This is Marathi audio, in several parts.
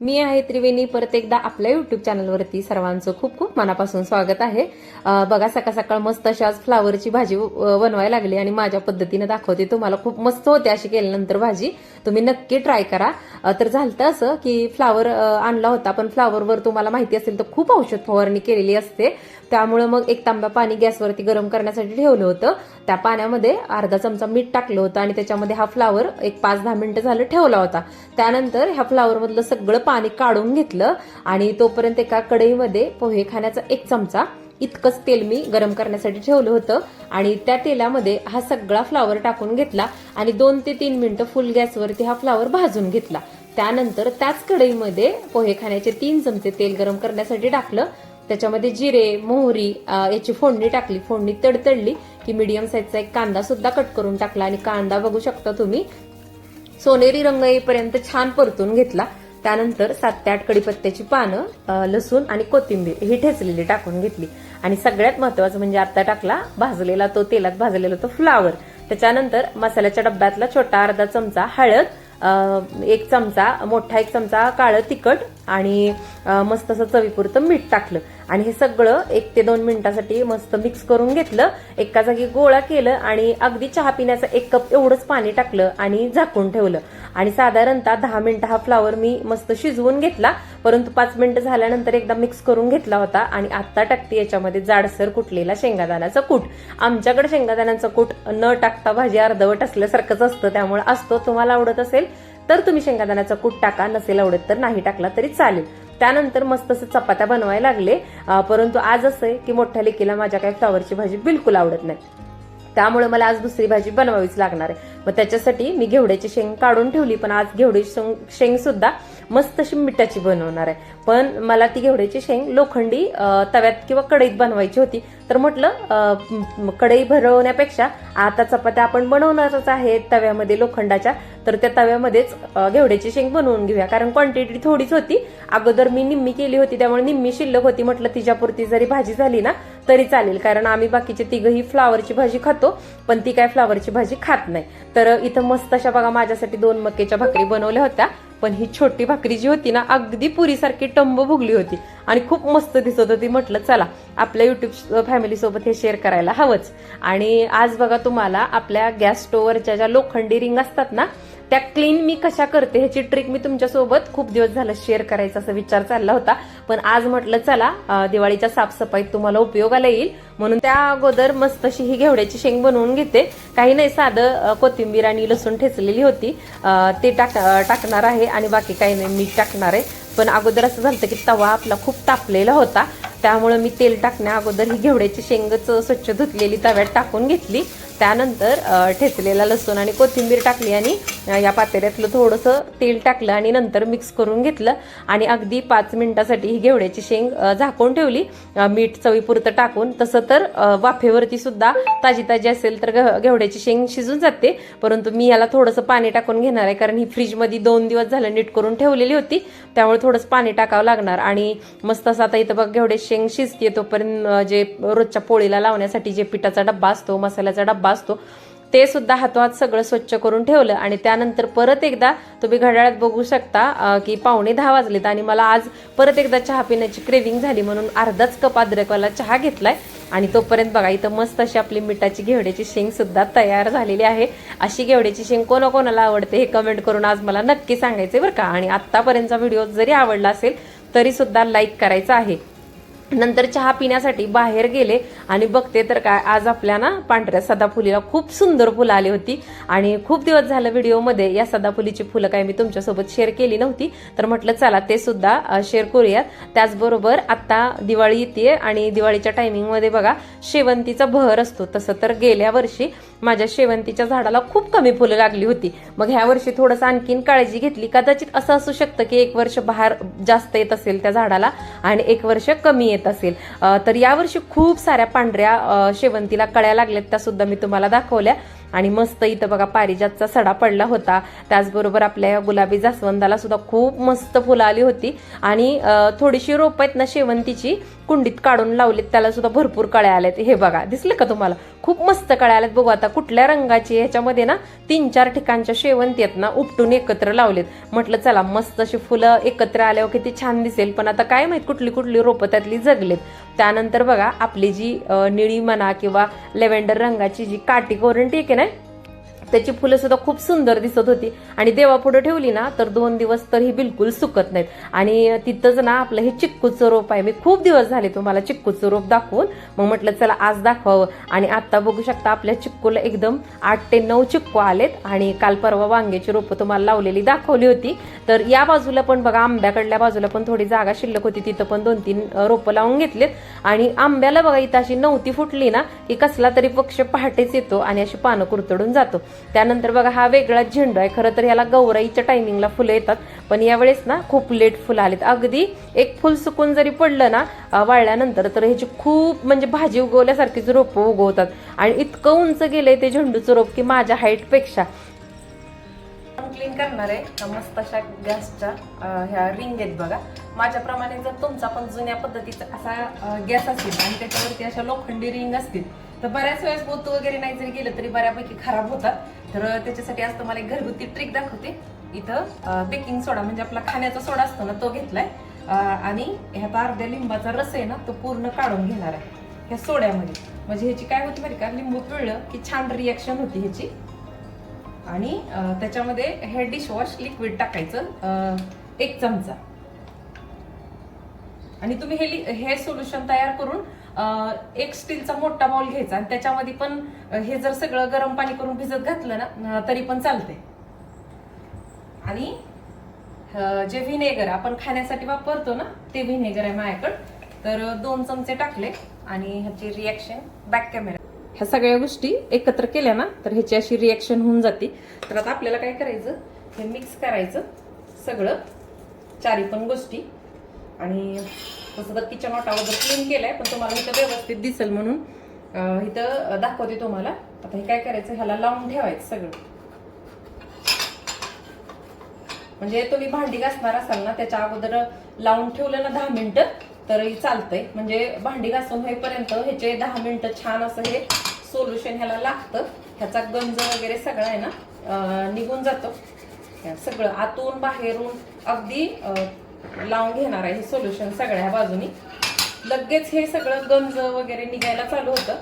मी आहे त्रिवेणी. परत एकदा आपल्या युट्यूब चॅनलवरती सर्वांचं खूप खूप मनापासून स्वागत आहे. बघा सकाळ सकाळ मस्त अशी आज फ्लावरची भाजी बनवायला लागली आणि माझ्या पद्धतीनं दाखवते. तुम्हाला खूप मस्त होते अशी केल्यानंतर भाजी. तुम्ही नक्की ट्राय करा. तर झालं असं की फ्लावर आणला होता. पण फ्लावरवर तुम्हाला माहिती असेल तर खूप औषध फवारणी केलेली असते. त्यामुळं मग एक तांब्या पाणी गॅसवरती गरम करण्यासाठी ठेवलं होतं. त्या पाण्यामध्ये अर्धा चमचा मीठ टाकलं होतं आणि त्याच्यामध्ये हा फ्लावर एक पाच दहा मिनिटं झालं ठेवला होता. त्यानंतर ह्या फ्लावरमधलं सगळं पाणी काढून घेतलं आणि तोपर्यंत एका कढईमध्ये पोहे खाण्याचा एक चमचा इतकंच तेल मी गरम करण्यासाठी ठेवलं होतं आणि त्या तेलामध्ये हा सगळा फ्लावर टाकून घेतला आणि दोन ते तीन मिनिटं फुल गॅसवरती हा फ्लावर भाजून घेतला. त्यानंतर त्याच कढईमध्ये पोहे खाण्याचे तीन चमचे तेल गरम करण्यासाठी टाकलं. त्याच्यामध्ये जिरे मोहरी याची फोडणी टाकली. फोडणी तडतडली की मीडियम साईजचा एक कांदा सुद्धा कट करून टाकला आणि कांदा बघू शकता तुम्ही. सोनेरी रंग येईपर्यंत छान परतून घेतला. त्यानंतर सात ते आठ कडीपत्त्याची पानं लसूण आणि कोथिंबीर ही ठेचलेली टाकून घेतली. आणि सगळ्यात महत्वाचं म्हणजे आता टाकला भाजलेला तो तेलात भाजलेला तो फ्लावर त्याच्यानंतर मसाल्याच्या डब्यातला छोटा अर्धा चमचा हळद एक चमचा मोठा एक चमचा काळं तिखट आणि मस्त असं चवीपुरतं मीठ टाकलं. आणि हे सगळं एक ते दोन मिनिटासाठी मस्त मिक्स करून घेतलं. एका जागी गोळा केलं आणि अगदी चहा पिण्याचं एक कप एवढंच पाणी टाकलं आणि झाकून ठेवलं. आणि साधारणतः दहा मिनिटं हा फ्लावर मी मस्त शिजवून घेतला. परंतु पाच मिनिटं झाल्यानंतर एकदा मिक्स करून घेतला होता आणि आत्ता टाकते याच्यामध्ये जाडसर कुटलेला शेंगादाण्याचा कूट. आमच्याकडे शेंगादाण्याचं कूट न टाकता भाजी अर्धवट असल्यासारखंच असतं त्यामुळे असतो. तुम्हाला आवडत असेल तर तुम्ही शेंगादाण्याचा कूट टाका नसेल आवडत तर नाही टाकला तरी चालेल. त्यानंतर मस्त असं चपात्या बनवायला लागले. परंतु आज असं आहे की मोठ्या लेकीला माझ्या काही फ्लॉवरची भाजी बिलकुल आवडत नाही. त्यामुळे मला आज दुसरी भाजी बनवावीच लागणार आहे. मग त्याच्यासाठी मी घेवड्याची शेंग काढून ठेवली पण आज घेवडी शेंग शेंग सुद्धा मस्त अशी मिठाची बनवणार आहे. पण मला ती घेवड्याची शेंग लोखंडी तव्यात किंवा कढईत बनवायची होती. तर म्हटलं कढई भरवण्यापेक्षा आता चपात्या आपण बनवणारच आहे तव्यामध्ये लोखंडाच्या. तर त्या तव्यामध्येच घेवड्याची शेंग बनवून घेऊया. कारण क्वांटिटी थोडीच होती. अगोदर मी निम्मी केली होती त्यामुळे निम्मी शिल्लक होती. म्हटलं तिच्यापुरती जरी भाजी झाली ना तरी चालेल. कारण आम्ही बाकीचे तिघही फ्लावरची भाजी खातो पण ती काय फ्लावरची भाजी खात नाही. तर इथं मस्त अशा बघा माझ्यासाठी दोन मक्याच्या भाकरी बनवल्या होत्या. पण ही छोटी भाकरी जी होती ना अगदी पुरीसारखी टंब भुगली होती. आणि खूप मस्त दिसत होती. म्हटलं चला आपल्या युट्यूब फॅमिली सोबत हे शेअर करायला हवंच. आणि आज बघा तुम्हाला आपल्या गॅस स्टोवरच्या ज्या लोखंडी रिंग असतात ना त्या क्लीन मी कशा करते ह्याची ट्रिक मी तुमच्यासोबत खूप दिवस झालं शेअर करायचा असा विचार चालला होता. पण आज म्हटलं चला दिवाळीच्या साफसफाईत तुम्हाला उपयोगाला येईल. म्हणून त्या अगोदर मस्त अशी ही घेवड्याची शेंग बनवून घेते. काही नाही साधं कोथिंबीर आणि लसूण ठेचलेली होती. ते टाक टाकणार आहे आणि बाकी काही नाही मीठ टाकणार आहे. पण अगोदर असं झालं की तवा आपला खूप तापलेला होता. त्यामुळे मी तेल टाकण्या अगोदर ही घेवड्याची शेंगच स्वच्छ धुतलेली तव्यात टाकून घेतली. त्यानंतर ठेचलेला लसूण आणि कोथिंबीर टाकली आणि या पातेऱ्यातलं थोडंसं तेल टाकलं आणि नंतर मिक्स करून घेतलं. आणि अगदी पाच मिनिटासाठी ही घेवड्याची शेंग झाकून ठेवली. मीठ चवीपुरतं टाकून तसं तर वाफेवरती सुद्धा ताजी ताजी असेल तर घेवड्याची शेंग शिजून जाते. परंतु मी याला थोडंसं पाणी टाकून घेणार आहे कारण ही फ्रीजमध्ये दोन दिवस झालं नीट करून ठेवलेली होती. त्यामुळे थोडंसं पाणी टाकावं लागणार. आणि मस्त असं आता इथं बघ घेवड्याची शेंग शिजते तोपर्यंत जे रोजच्या पोळीला लावण्यासाठी जे पिठाचा डब्बा असतो मसाल्याचा डब्बा असतो ते सुद्धा हातोहात सगळं स्वच्छ करून ठेवलं आणि त्यानंतर परत एकदा तुम्ही घड्याळात बघू शकता की पावणे दहा वाजलेत आणि मला आज परत एकदा चहा पिण्याची क्रेविंग झाली म्हणून अर्धाच कप अद्रकवाला चहा घेतलाय. आणि तोपर्यंत बघा इथं मस्त अशी आपली मिठाची घेवड्याची शेंग सुद्धा तयार झालेली आहे. अशी घेवड्याची शेंग कोणाकोणाला आवडते हे कमेंट करून आज मला नक्की सांगायचे बरं का. आणि आत्तापर्यंतचा व्हिडिओ जरी आवडला असेल तरी सुद्धा लाईक करायचा आहे. नंतर चहा पिण्यासाठी बाहेर गेले आणि बघते तर काय आज आपल्या ना पांढऱ्या सदाफुलीला खूप सुंदर फुलं आली होती. आणि खूप दिवस झालं व्हिडिओमध्ये या सदाफुलीची फुलं काय मी तुमच्यासोबत शेअर केली नव्हती. तर म्हटलं चला ते सुद्धा शेअर करूयात. त्याचबरोबर आता दिवाळी येते आणि दिवाळीच्या टायमिंगमध्ये बघा शेवंतीचा बहर असतो. तसं तर गेल्या वर्षी माझ्या शेवंतीच्या झाडाला खूप कमी फुलं लागली होती. मग ह्या वर्षी थोडंसं आणखीन काळजी घेतली. कदाचित असं असू शकतं की एक वर्ष बाहेर जास्त येत असेल त्या झाडाला आणि एक वर्ष कमी येत असेल. अं, तर यावर्षी खूप साऱ्या पांढऱ्या शेवंतीला कळ्या लागल्यात त्या सुद्धा मी तुम्हाला दाखवल्या. आणि मस्त इथं बघा पारिजातचा सडा पडला होता. त्याचबरोबर आपल्या या गुलाबी जास्वंदाला सुद्धा खूप मस्त फुलं आली होती. आणि थोडीशी रोप आहेत ना शेवंतीची कुंडीत काढून लावलीत त्याला सुद्धा भरपूर कळ्या आल्यात. हे बघा दिसलं का तुम्हाला? खूप मस्त कळ्या आल्यात. बघू आता कुठल्या रंगाची ह्याच्यामध्ये ना तीन चार ठिकाणच्या शेवंती आहेत ना उपटून एकत्र लावलेत. म्हटलं चला मस्त अशी फुलं एकत्र आल्यावर किती छान दिसेल. पण आता काय माहीत कुठली कुठली रोपं त्यातली जगलेत. त्यानंतर बघा आपली जी निळी म्हणा किंवा लेव्हेंडर रंगाची जी काटी कोरंटी आहे की नाही? त्याची फुलं सुद्धा खूप सुंदर दिसत होती. आणि देवापुढे ठेवली ना तर दोन दिवस तर ही बिलकुल सुकत नाहीत. आणि तिथंच ना आपलं हे चिक्कूचं रोप आहे. मी खूप दिवस झाले तुम्हाला चिक्कूचं रोप दाखवून. मग म्हटलं चला आज दाखवावं. आणि आता बघू शकता आपल्या चिक्कूला एकदम आठ ते नऊ चिक्कू आलेत. आणि काल परवा वांग्याची रोपं तुम्हाला लावलेली दाखवली होती. तर या बाजूला पण बघा आंब्याकडल्या बाजूला पण थोडी जागा शिल्लक होती. तिथं पण दोन तीन रोपं लावून घेतलेत. आणि आंब्याला बघा इथं अशी नव्हती फुटली ना की कसला तरी पक्ष पहाटेच येतो आणि अशी पानं कुरतडून जातो. त्यानंतर बघा हा वेगळाच झेंडू आहे. खरं तर याला गौराईच्या टायमिंगला फुलं येतात. पण यावेळेस ना खूप लेट फुलं आलेत. अगदी एक फुल सुकून जरी पडलं ना वाळल्यानंतर तर ह्याची खूप म्हणजे भाजी उगवल्यासारखीच रोपं उगवतात. आणि इतकं उंच गेलंय ते झेंडूचं रोप की माझ्या हाईटपेक्षा क्लीन करणार आहे. मस्त अशा गॅसच्या ह्या रिंग आहेत बघा. माझ्याप्रमाणे जर तुमचा पण जुन्या पद्धतीचा असा गॅस असेल आणि त्याच्यावरती अशा लोखंडी रिंग असतील तर बऱ्याच वेळेस पोतू वगैरे नाही जरी गेलं तरी बऱ्यापैकी खराब होतात. तर त्याच्यासाठी आज तुम्हाला एक घरगुती ट्रिक दाखवते. इथं बेकिंग सोडा म्हणजे आपला खाण्याचा सोडा असतो ना तो घेतलाय. आणि ह्यात अर्ध्या लिंबाचा रस आहे ना तो पूर्ण काढून घेणार आहे. ह्या सोड्यामध्ये. म्हणजे ह्याची काय होती माहिती का? लिंबू पिळलं की छान रिॲक्शन होती ह्याची. आणि त्याच्यामध्ये हे डिशवॉश लिक्विड टाकायचं एक चमचा. आणि तुम्ही हे लि- हे सोल्युशन तयार करून एक स्टीलचा मोठा बाउल घ्यायचा आणि त्याच्यामध्ये पण हे जर सगळं गरम पाणी करून भिजत घातलं ना तरी पण चालते आणि जे व्हिनेगर आपण खाण्यासाठी वापरतो ना ते व्हिनेगर आहे माझ्याकडं. तर दोन चमचे टाकले आणि ह्याची रिॲक्शन बॅक कॅमेरा ह्या सगळ्या गोष्टी एकत्र केल्या ना तर ह्याची अशी रिॲक्शन होऊन जाते. तर आता आपल्याला काय करायचं? हे मिक्स करायचं. सगळं चारी पण गोष्टी. आणि तसं तर किचन वाटा वगैरे क्लीन केलंय पण तुम्हाला इथं व्यवस्थित दिसेल म्हणून. इथं दाखवते तुम्हाला. आता हे काय करायचं? ह्याला लावून ठेवायचं सगळं. म्हणजे तुम्ही भांडी घासणार असाल ना त्याच्या अगोदर लावून ठेवलं ना दहा मिनिटं तरी चालतंय. म्हणजे भांडी घासून होईपर्यंत ह्याचे दहा मिनिटं छान असं हे सोल्युशन ह्याला लागतं. ह्याचा गंज वगैरे सगळा आहे ना निघून जातो. सगळं आतून बाहेरून अगदी लावून घेणार आहे. हे सोल्युशन सगळ्या बाजूनी. लगेच हे सगळं गंज वगैरे निघायला चालू होतं.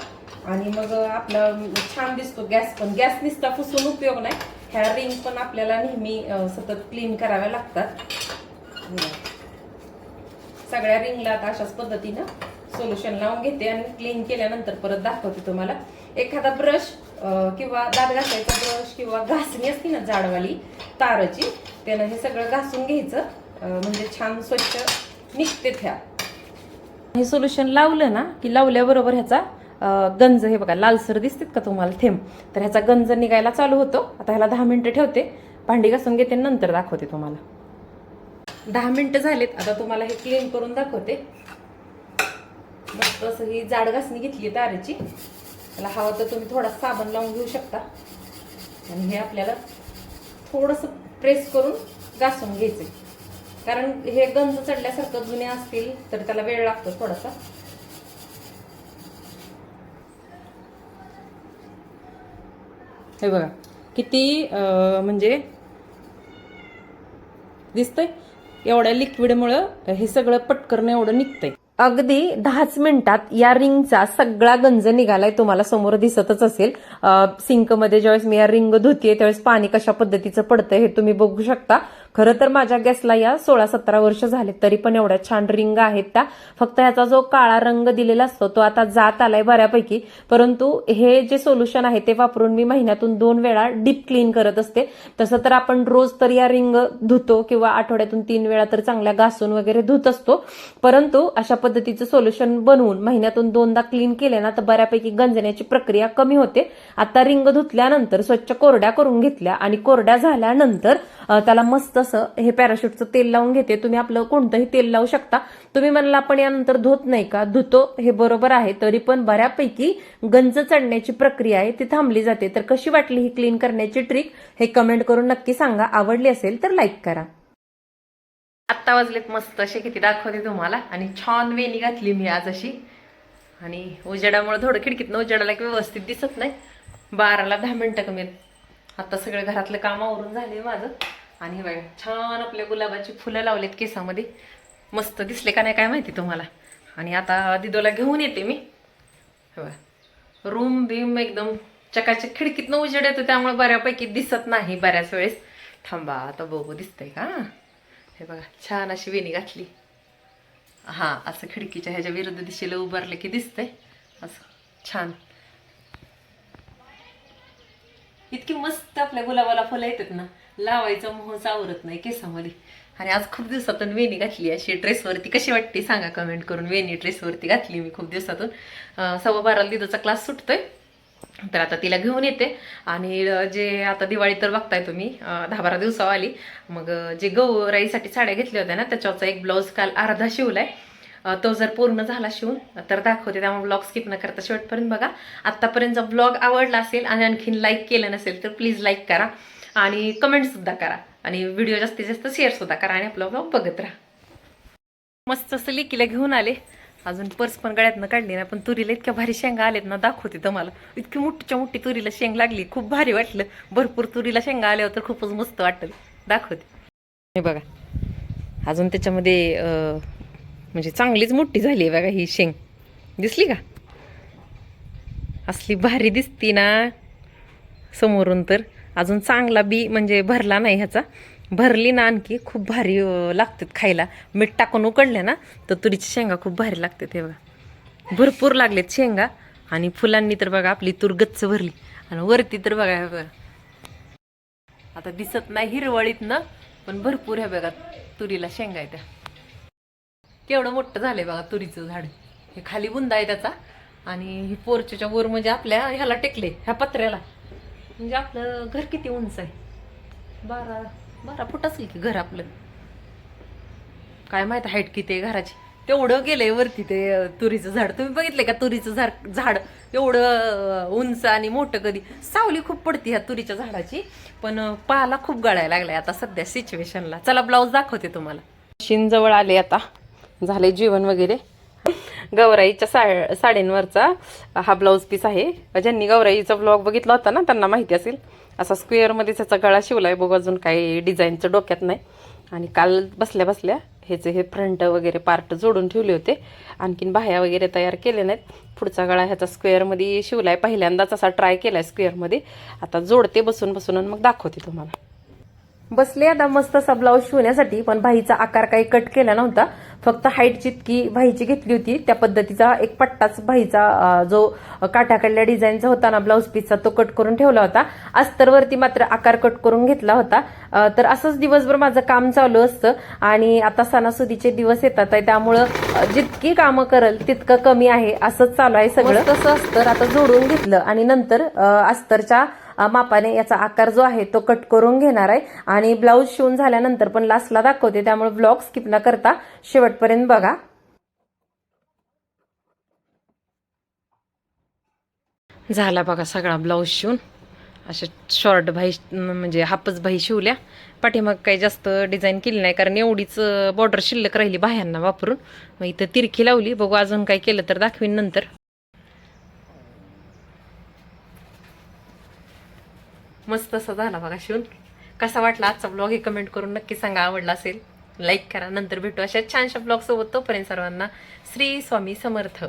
आणि मग आपलं छान दिसतो गॅस पण. गॅस निसता पुसून उपयोग नाही. ह्या रिंग पण आपल्याला नेहमी सतत क्लीन कराव्या लागतात. सगळ्या रिंगला आता अशाच पद्धतीनं सोल्युशन लावून घेते आणि क्लीन केल्यानंतर परत दाखवते तुम्हाला. एखादा ब्रश किंवा दात घासायचा ब्रश किंवा घासणी असते ना जाडवाली ताराची त्यानं हे सगळं घासून घ्यायचं. म्हणजे छान स्वच्छ निघते त्या. हे सोल्युशन लावलं ना की लावल्याबरोबर ह्याचा गंज हे बघा लालसर दिसतात का तुम्हाला? थेंब. तर ह्याचा गंज निघायला चालू होतो. आता ह्याला दहा मिनिटं ठेवते. भांडी घासून घेते नंतर दाखवते तुम्हाला. दहा मिनिटं झालेत. आता तुम्हाला हे क्लीन करून दाखवते. मस्त असं ही जाड घासणी घेतली तारेची. त्याला हवं तर तुम्ही थोडा साबण लावून घेऊ शकता. आणि हे आपल्याला थोडंसं प्रेस करून घासून घ्यायचे कारण हे गंज चढल्यासारखं जुने असतील तर त्याला वेळ लागतो थोडासा. हे बघा किती म्हणजे दिसतंय? एवढ्या लिक्विडमुळं हे सगळं पटकन एवढं निघतंय. अगदी दहाच मिनिटात या रिंगचा सगळा गंज निघालाय तुम्हाला समोर दिसतच असेल. सिंकमध्ये ज्यावेळेस मी या रिंग धुतीये त्यावेळेस पाणी कशा पद्धतीचं पडतंय हे तुम्ही बघू शकता. खरं तर माझ्या गॅसला या सोळा सतरा वर्ष झाले तरी पण एवढ्या छान रिंग आहेत त्या. फक्त ह्याचा जो काळा रंग दिलेला असतो तो आता जात आलाय बऱ्यापैकी. परंतु हे जे सोल्युशन आहे ते वापरून मी महिन्यातून दोन वेळा डीप क्लीन करत असते. तसं तर आपण रोज तर या रिंग धुतो किंवा आठवड्यातून तीन वेळा तर चांगल्या घासून वगैरे धुत असतो. परंतु अशा पद्धतीचं सोल्युशन बनवून महिन्यातून दोनदा क्लीन केले ना तर बऱ्यापैकी गंजण्याची प्रक्रिया कमी होते. आता रिंग धुतल्यानंतर स्वच्छ कोरड्या करून घेतल्या आणि कोरड्या झाल्यानंतर त्याला मस्त असं हे पॅराशूटचं तेल लावून घेते. तुम्ही आपलं कोणतंही तेल लावू शकता. तुम्ही म्हणला आपण यानंतर धुत नाही का? धुतो हे बरोबर आहे. तरी पण बऱ्यापैकी गंज चढण्याची प्रक्रिया आहे ती थांबली जाते. तर कशी वाटली ही क्लीन करण्याची ट्रिक हे कमेंट करून नक्की सांगा. आवडली असेल तर लाईक करा. आत्ता वाजलेत मस्त असे किती दाखवते तुम्हाला. आणि छान वेणी घातली मी आज अशी. आणि उजेडामुळे थोडं खिडकीतनं उजेडाला की व्यवस्थित दिसत नाही. बाराला दहा मिनटं कमी आता सगळं घरातलं काम आवरून झाले माझं. आणि बघा छान आपल्या गुलाबाची फुलं लावलेत केसामध्ये. मस्त दिसले का नाही काय माहिती तुम्हाला. आणि आता दिदोला घेऊन येते मी. बघा रूम बीम एकदम चकाचक खिडकीतनं उजेड येतो त्यामुळे बऱ्यापैकी दिसत नाही बऱ्याच वेळेस. थांबा आता बघू दिसतंय का? हे बघा छान अशी वेणी घातली. हा असं खिडकीच्या ह्याच्या विरुद्ध दिशेला उभारलं की दिसतंय. असं छान. इतकी मस्त आपल्या गुलाबाला फुलं येतात ना. लावायचं मोह सावरत नाही केसामध्ये. आणि आज खूप दिवसातून वेणी घातली अशी ड्रेसवरती कशी वाटते सांगा कमेंट करून. वेणी ड्रेसवरती घातली मी खूप दिवसातून. सव्वा बाराला दिदोचा क्लास सुटतोय. तर आता तिला घेऊन येते. आणि जे आता दिवाळी तर बघताय तुम्ही दहा बारा दिवसावर आली. मग जे गौराईसाठी साड्या घेतल्या होत्या ना त्याच्यावरचा एक ब्लाऊज काल अर्धा शिवलाय. तो जर पूर्ण झाला शिवून तर दाखवते. त्यामुळे ब्लॉग स्किप न करता शेवटपर्यंत बघा. आत्तापर्यंत ब्लॉग आवडला असेल आणि आणखीन लाईक केलं नसेल तर प्लीज लाईक करा. आणि कमेंटसुद्धा करा. आणि व्हिडिओ जास्तीत जास्त शेअरसुद्धा करा आणि आपला ब्लॉग बघत राहा. मस्त असं लेकीला घेऊन आले. अजून पर्स पण गळ्यातनं काढली नाही पण तुरीला इतक्या भारी शेंगा आलेत ना दाखवते तुम्हाला. इतकी मोठीच्या मोठी तुरीला शेंग लागली खूप भारी वाटलं. भरपूर तुरीला शेंगा आल्यावर तर खूपच मस्त वाटलं. दाखवते. हे बघा. अजून त्याच्यामध्ये म्हणजे चांगलीच मोठी झाली आहे बघा ही शेंग. दिसली का? असली भारी दिसती ना. समोरून तर. अजून चांगला बी म्हणजे भरला नाही ह्याचा. भरली ना आणखी खूप भारी लागतात खायला. मीठ टाकून उकडल्या ना तर तुरीची शेंगा खूप भारी लागतात हे बघा. भरपूर लागलेत शेंगा आणि फुलांनी तर बघा आपली तूर गच्च भरली आणि वरती तर बघा हे बघा. आता दिसत नाही हिरवळीत ना पण भरपूर हे बघा तुरीला शेंगा आहे त्या केवढं मोठं झालंय बघा तुरीचं झाड. हे खाली बुंदा आहे त्याचा आणि ही पोरच्याच्या वर म्हणजे आपल्या ह्याला टेकले ह्या पत्र्याला. म्हणजे आपलं घर किती उंच आहे? बारा बारा फूट असेल की घर आपलं. काय माहीत हाईट किती आहे घराची. तेवढं गेलंय वरती ते तुरीचं झाड. तुम्ही बघितलंय का तुरीचं झाड झाड? एवढं उंच आणि मोठं कधी? सावली खूप पडती ह्या तुरीच्या झाडाची. पण पाला खूप गळायला लागलाय आता सध्या सिच्युएशनला चला ब्लाऊज दाखवते तुम्हाला. मशीन जवळ आले आता. झाले जेवण वगैरे. गौराईच्या सा साड्यांवरचा हा ब्लाऊज पीस आहे. ज्यांनी गौराईचा ब्लॉग बघितला होता ना त्यांना माहिती असेल. असा स्क्वेअरमध्ये त्याचा गळा शिवला आहे बघू अजून काही डिझाईनचं डोक्यात नाही. आणि काल बसल्या बसल्या ह्याचे हे फ्रंट वगैरे पार्ट जोडून ठेवले होते. आणखीन बाह्या वगैरे तयार केले नाहीत. पुढचा गळा ह्याचा स्क्वेअरमध्ये शिवलाय. पहिल्यांदाच असा ट्राय केला आहे स्क्वेअरमध्ये आता जोडते बसून बसून आणि मग दाखवते तुम्हाला. बसले आता मस्त असा ब्लाऊज शिवण्यासाठी पण भाईचा आकार काही कट केला नव्हता. फक्त हाईट जितकी भाईची घेतली होती त्या पद्धतीचा एक पट्टाच भाईचा जो काठाकडल्या डिझाईनचा होता ना ब्लाऊज पीसचा तो कट करून ठेवला होता. अस्तरवरती मात्र आकार कट करून घेतला होता. तर असंच दिवसभर माझं काम चालू असतं. आणि आता सणासुदीचे दिवस येतात आहे त्यामुळं जितकी कामं करल तितकं कमी आहे असंच चालू आहे सगळं. तसं अस्तर आता जोडून घेतलं. आणि नंतर अस्तरच्या मापाने याचा आकार जो आहे तो कट करून घेणार आहे. आणि ब्लाऊज शिवून झाल्यानंतर पण लास्टला दाखवते. त्यामुळे ब्लॉग स्किप न करता शेवटपर्यंत बघा. झाला बघा सगळा ब्लाऊज शिवून. अशा शॉर्ट भाई म्हणजे हापच भाई शिवल्या. पाठीमाग काही जास्त डिझाईन केली नाही कारण एवढीच बॉर्डर शिल्लक राहिली बाह्यांना वापरून. मग इथं तिरखी लावली. बघू अजून काय केलं तर दाखवीन नंतर. मस्त असा झाला बघा शिवून. कसा वाटला आजचा ब्लॉग हे कमेंट करून नक्की सांगा आवडला असेल लाईक करा. नंतर भेटू अशा छानशा ब्लॉगसोबत तोपर्यंत सर्वांना श्री स्वामी समर्थ.